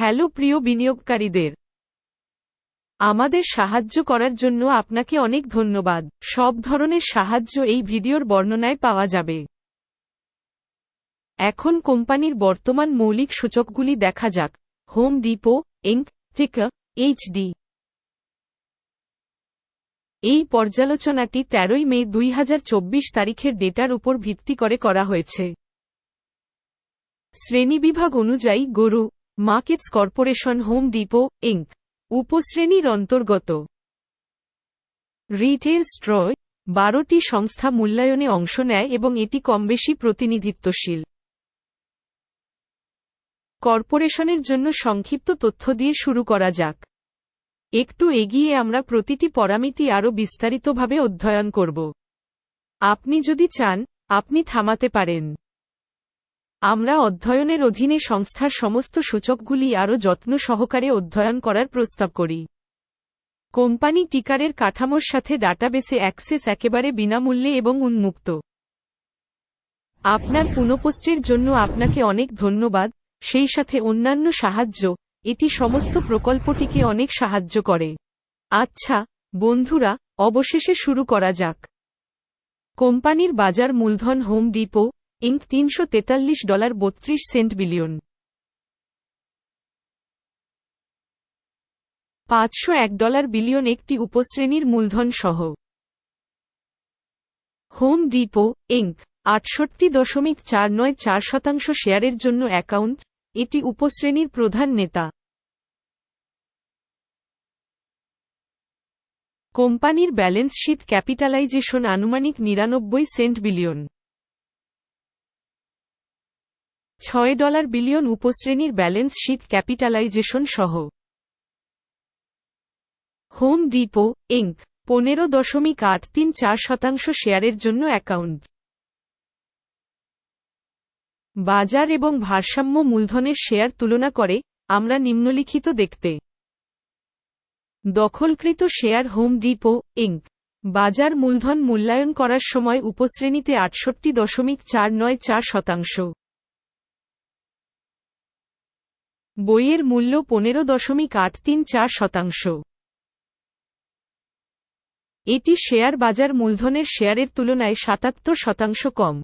Hello প্রিয় বিনিয়োগকারীদের। আমাদের সাহায্য করার জন্য আপনাকে অনেক ধন্যবাদ। সব ধরনের সাহায্য এই ভিডিওর বর্ণনায় পাওয়া যাবে। এখন কোম্পানির বর্তমান মৌলিক সূচকগুলি দেখা যাক। Home Depot, Inc, ticker, HD. এই পর্যালোচনাটি তেরোই মে দুই হাজার চব্বিশ তারিখের ডেটার উপর ভিত্তি করে করা হয়েছে। শ্রেণীবিভাগ অনুযায়ী গরু markets corporation, Home Depot Inc উপশ্রেণীর অন্তর্গত। রিটেল স্ট্রয়, বারোটি সংস্থা মূল্যায়নে অংশ নেয় এবং এটি কমবেশি প্রতিনিধিত্বশীল। কর্পোরেশনের জন্য সংক্ষিপ্ত তথ্য দিয়ে শুরু করা যাক। একটু এগিয়ে আমরা প্রতিটি পরামিতি আরও বিস্তারিতভাবে অধ্যয়ন করব। আপনি যদি চান, আপনি থামাতে পারেন। আমরা অধ্যয়নের অধীনে সংস্থার সমস্ত সূচকগুলি আরও যত্ন সহকারে অধ্যয়ন করার প্রস্তাব করি। কোম্পানি টিকারের কাঠামোর সাথে ডাটাবেসে অ্যাক্সেস একেবারে বিনামূল্যে এবং উন্মুক্ত। আপনার পুনঃপোস্টের জন্য আপনাকে অনেক ধন্যবাদ, সেই সাথে অন্যান্য সাহায্য, এটি সমস্ত প্রকল্পটিকে অনেক সাহায্য করে। আচ্ছা বন্ধুরা, অবশেষে শুরু করা যাক। কোম্পানির বাজার মূলধন হোম ডিপো ইঙ্ক তিনশো তেতাল্লিশ ডলার বত্রিশ সেন্ট বিলিয়ন। পাঁচশো এক ডলার বিলিয়ন একটি উপশ্রেণীর মূলধন সহ। হোম ডিপো, ইঙ্ক, আটষট্টি দশমিক চার নয় চার শতাংশ শেয়ারের জন্য অ্যাকাউন্ট, এটি উপশ্রেণীর প্রধান নেতা। কোম্পানির ব্যালেন্স শীট ক্যাপিটালাইজেশন আনুমানিক নিরানব্বই সেন্ট বিলিয়ন। ছয় ডলার বিলিয়ন উপশ্রেণীর ব্যালেন্স শীট ক্যাপিটালাইজেশন সহ। হোম ডিপো ইঙ্ক পনেরো দশমিক আট তিন চার শতাংশ শেয়ারের জন্য অ্যাকাউন্ট। বাজার এবং ভারসাম্য মূলধনের শেয়ার তুলনা করে, আমরা নিম্নলিখিত দেখতে। দখলকৃত শেয়ার হোম ডিপো ইঙ্ক বাজার মূলধন মূল্যায়ন করার সময় উপশ্রেণীতে আটষট্টি দশমিক চার নয় চার শতাংশ। বইয়ের মূল্য পনেরো দশমিক আট তিন চার শতাংশ। এটি শেয়ার বাজার মূলধনের শেয়ারের তুলনায় সাতাত্তর শতাংশ কম।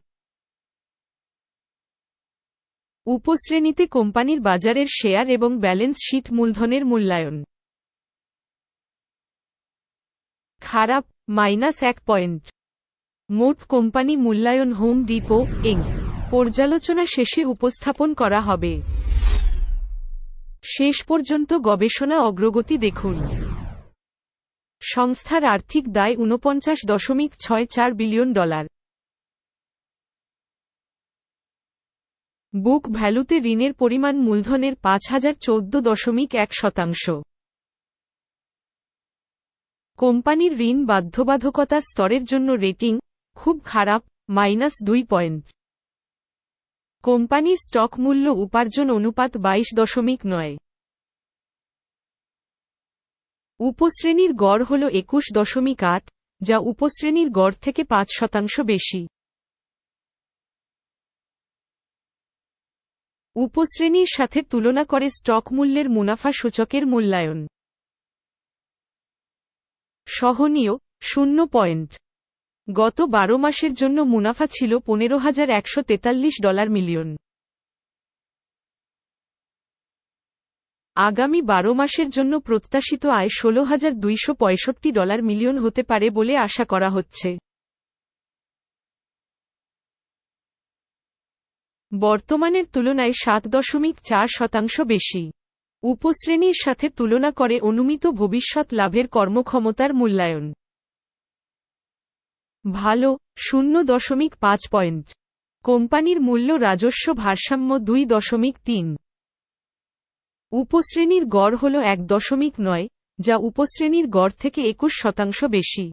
উপশ্রেণীতে কোম্পানির বাজারের শেয়ার এবং ব্যালেন্স শীট মূলধনের মূল্যায়ন। খারাপ, মাইনাস এক পয়েন্ট। মোট কোম্পানি মূল্যায়ন হোম ডিপো ইং পর্যালোচনা শেষে উপস্থাপন করা হবে। শেষ পর্যন্ত গবেষণা অগ্রগতি দেখুন। সংস্থার আর্থিক দায় ঊনপঞ্চাশ দশমিক ছয় চার বিলিয়ন ডলার। বুক ভ্যালুতে ঋণের পরিমাণ মূলধনের পাঁচ হাজার চৌদ্দ দশমিক এক শতাংশ। কোম্পানির ঋণ বাধ্যবাধকতার স্তরের জন্য রেটিং খুব খারাপ, মাইনাস দুই পয়েন্ট। কোম্পানির স্টক মূল্য উপার্জন অনুপাত বাইশ দশমিক নয়। উপশ্রেণীর গড় হল একুশ দশমিক আট, যা উপশ্রেণীর গড় থেকে পাঁচ শতাংশ বেশি। উপশ্রেণীর সাথে তুলনা করে স্টক মূল্যের মুনাফা সূচকের মূল্যায়ন। সহনীয়, শূন্য পয়েন্ট। গত বারো মাসের জন্য মুনাফা ছিল পনেরো হাজার একশো তেতাল্লিশ ডলার মিলিয়ন। আগামী বারো মাসের জন্য প্রত্যাশিত আয় ষোলো হাজার দুইশো পঁয়ষট্টি ডলার মিলিয়ন হতে পারে বলে আশা করা হচ্ছে। বর্তমানের তুলনায় সাত দশমিক চার শতাংশ বেশি। উপশ্রেণীর সাথে তুলনা করে অনুমিত ভবিষ্যৎ লাভের কর্মক্ষমতার মূল্যায়ন। ভালো, শূন্য দশমিক পাঁচ পয়েন্ট। কোম্পানির মূল্য রাজস্ব ভারসাম্য দুই দশমিক তিন। উপশ্রেণীর গড় হল এক দশমিক নয়, যা উপশ্রেণীর গড় থেকে একুশ শতাংশ বেশি।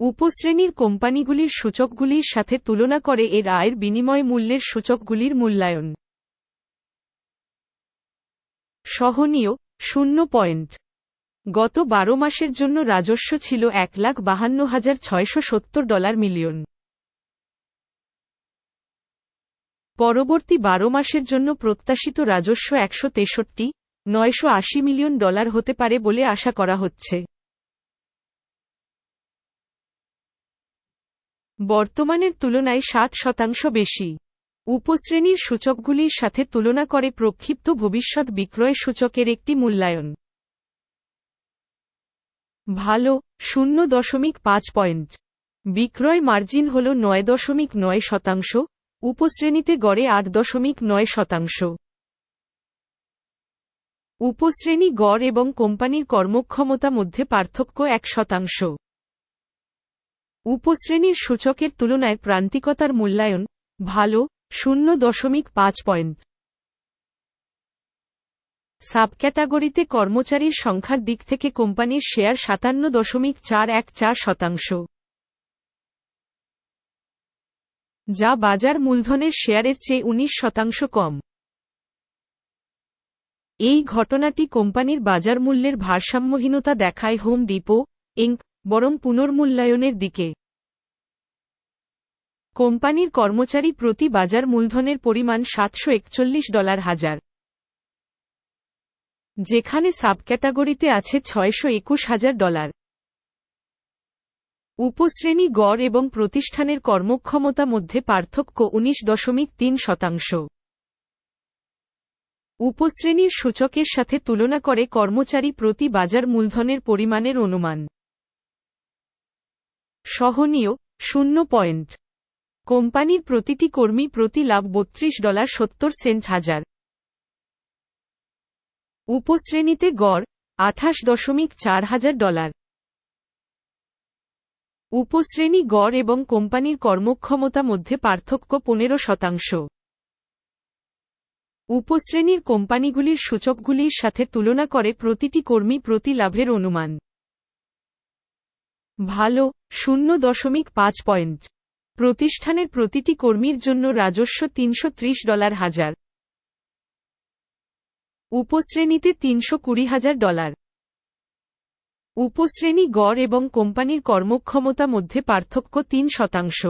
উপশ্রেণীর কোম্পানিগুলির সূচকগুলির সাথে তুলনা করে এর আয়ের বিনিময় মূল্যের সূচকগুলির মূল্যায়ন। সহনীয়, শূন্য পয়েন্ট। গত বারো মাসের জন্য রাজস্ব ছিল এক লাখ বাহান্ন হাজার ছয়শো সত্তর ডলার মিলিয়ন। পরবর্তী বারো মাসের জন্য প্রত্যাশিত রাজস্ব একশো তেষট্টি, নয়শো আশি মিলিয়ন ডলার হতে পারে বলে আশা করা হচ্ছে। বর্তমানের তুলনায় ষাট শতাংশ বেশি। উপশ্রেণীর সূচকগুলির সাথে তুলনা করে প্রক্ষিপ্ত ভবিষ্যৎ বিক্রয় সূচকের একটি মূল্যায়ন। ভালো, শূন্য দশমিক পাঁচ পয়েন্ট। বিক্রয় মার্জিন হল নয় দশমিক নয় শতাংশ উপশ্রেণীতে গড়ে আট দশমিক নয় শতাংশ। উপশ্রেণী গড় এবং কোম্পানির কর্মক্ষমতা মধ্যে পার্থক্য এক শতাংশ। উপশ্রেণীর সূচকের তুলনায় প্রান্তিকতার মূল্যায়ন ভালো, শূন্য দশমিক পাঁচ পয়েন্ট। সাবক্যাটাগরিতে কর্মচারীর সংখ্যার দিক থেকে কোম্পানির শেয়ার সাতান্ন দশমিক চার এক চার শতাংশ। যা বাজার মূলধনের শেয়ারের চেয়ে উনিশ শতাংশ কম। এই ঘটনাটি কোম্পানির বাজার মূল্যের ভারসাম্যহীনতা দেখায় হোম ডিপো ইঙ্ক বরং পুনর্মূল্যায়নের দিকে। কোম্পানির কর্মচারী প্রতি বাজার মূলধনের পরিমাণ সাতশো একচল্লিশ ডলার হাজার। যেখানে সাবক্যাটাগরিতে আছে ছয়শো একুশ হাজার ডলার। উপশ্রেণী গড় এবং প্রতিষ্ঠানের কর্মক্ষমতা মধ্যে পার্থক্য উনিশ দশমিক তিন শতাংশ। উপশ্রেণীর সূচকের সাথে তুলনা করে কর্মচারী প্রতি বাজার মূলধনের পরিমাণের অনুমান। সহনীয়, শূন্য পয়েন্ট। কোম্পানির প্রতিটি কর্মী প্রতি লাভ বত্রিশ ডলার সত্তর সেন্ট হাজার। উপশ্রেণীতে গড় আঠাশ দশমিক চার হাজার ডলার। উপশ্রেণী গড় এবং কোম্পানির কর্মক্ষমতা মধ্যে পার্থক্য পনেরো শতাংশ। উপশ্রেণীর কোম্পানিগুলির সূচকগুলির সাথে তুলনা করে প্রতিটি কর্মী প্রতি লাভের অনুমান। ভালো, শূন্য দশমিক পাঁচ পয়েন্ট। প্রতিষ্ঠানের প্রতিটি কর্মীর জন্য রাজস্ব তিনশ ত্রিশ ডলার হাজার। উপশ্রেণীতে তিনশো কুড়ি হাজার ডলার। উপশ্রেণী গড় এবং কোম্পানির কর্মক্ষমতা মধ্যে পার্থক্য তিন শতাংশ।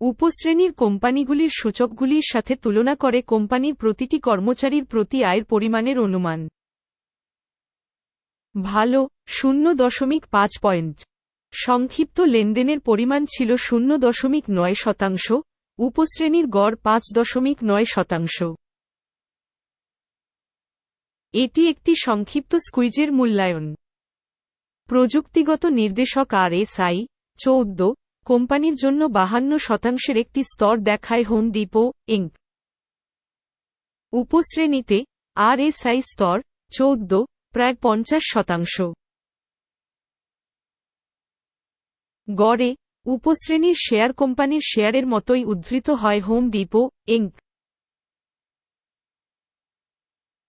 উপশ্রেণীর কোম্পানিগুলির সূচকগুলির সাথে তুলনা করে কোম্পানির প্রতিটি কর্মচারীর প্রতি আয়ের পরিমাণের অনুমান। ভালো, শূন্য দশমিক পাঁচ পয়েন্ট। সংক্ষিপ্ত লেনদেনের পরিমাণ ছিল শূন্য দশমিক নয় শতাংশ, উপশ্রেণীর গড় পাঁচ দশমিক নয় শতাংশ। এটি একটি সংক্ষিপ্ত স্কুইজের মূল্যায়ন। প্রযুক্তিগত নির্দেশক আর এস আই চৌদ্দ, কোম্পানির জন্য বাহান্ন শতাংশের একটি স্তর দেখায় হোম ডিপো ইঙ্ক উপশ্রেণীতে আর এস আই স্তর চৌদ্দ, প্রায় পঞ্চাশ শতাংশ। গড়ে উপশ্রেণীর শেয়ার কোম্পানির শেয়ারের মতোই উদ্ধৃত হয় হোম ডিপো ইঙ্ক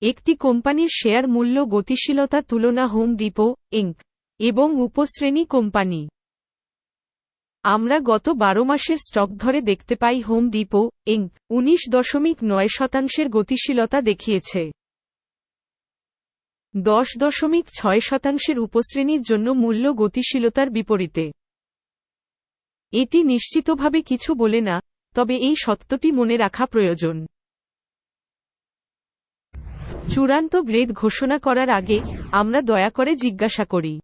একটি কোম্পানির শেয়ার মূল্য গতিশীলতা তুলনা হোম ডিপো ইঙ্ক এবং উপশ্রেণী কোম্পানি। আমরা গত বারো মাসের স্টক ধরে দেখতে পাই হোম ডিপো ইঙ্ক উনিশ দশমিক নয় শতাংশের গতিশীলতা দেখিয়েছে। দশ দশমিক ছয় শতাংশের উপশ্রেণীর জন্য মূল্য গতিশীলতার বিপরীতে। এটি নিশ্চিতভাবে কিছু বলে না, তবে এই সত্যটি মনে রাখা প্রয়োজন। চূড়ান্ত গ্রেড ঘোষণা করার আগে আমরা দয়া করে জিজ্ঞাসা করি।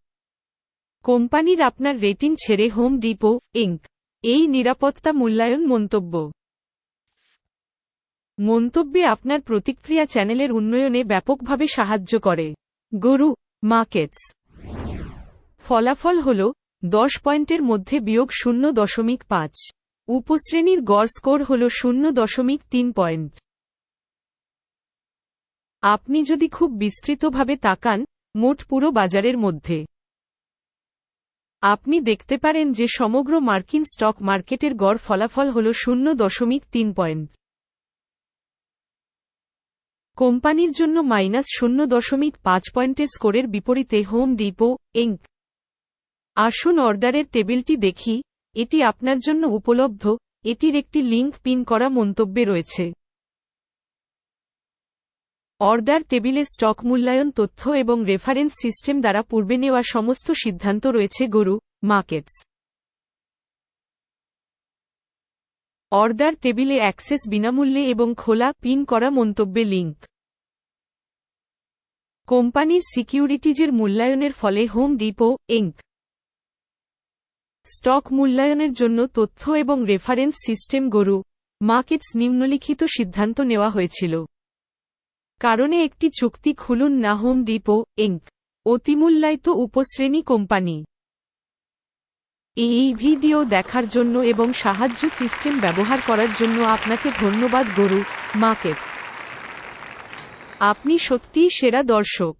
কোম্পানির আপনার রেটিং ছেড়ে হোম ডিপো ইঙ্ক এই নিরাপত্তা মূল্যায়ন মন্তব্য। মন্তব্যে আপনার প্রতিক্রিয়া চ্যানেলের উন্নয়নে ব্যাপকভাবে সাহায্য করে। গরু, মার্কেটস। ফলাফল হল, দশ পয়েন্টের মধ্যে বিয়োগ শূন্য দশমিক পাঁচ। উপশ্রেণীর গড় স্কোর হল শূন্য দশমিক তিন পয়েন্ট। আপনি যদি খুব বিস্তৃতভাবে তাকান, মোট পুরো বাজারের মধ্যে। আপনি দেখতে পারেন যে সমগ্র মার্কিন স্টক মার্কেটের গড় ফলাফল হল শূন্য দশমিক তিন পয়েন্ট। কোম্পানির জন্য মাইনাস শূন্য দশমিক পাঁচ পয়েন্টের স্কোরের বিপরীতে হোম ডিপো, ইঙ্ক। আসুন অর্ডারের টেবিলটি দেখি। এটি আপনার জন্য উপলব্ধ। এটির একটি লিঙ্ক পিন করা মন্তব্যে রয়েছে। অর্ডার টেবিলে স্টক মূল্যায়ন তথ্য এবং রেফারেন্স সিস্টেম দ্বারা পূর্বে নেওয়া সমস্ত সিদ্ধান্ত রয়েছে, গরু, মার্কেটস। অর্ডার টেবিলে অ্যাক্সেস বিনামূল্যে এবং খোলা, পিন করা মন্তব্যে লিঙ্ক কোম্পানির সিকিউরিটিজের মূল্যায়নের ফলে হোম ডিপো ইঙ্ক স্টক মূল্যায়নের জন্য তথ্য এবং রেফারেন্স সিস্টেম, গরু, মার্কেটস নিম্নলিখিত সিদ্ধান্ত নেওয়া হয়েছিল। কারণে একটি চুক্তি খুলুন না হোম ডিপো ইঙ্ক অতিমূল্যায়িত উপশ্রেণী কোম্পানি। এই ভিডিও দেখার জন্য এবং সাহায্য সিস্টেম ব্যবহার করার জন্য আপনাকে ধন্যবাদ, গরু, মার্কেটস। আপনি সত্যিই সেরা দর্শক।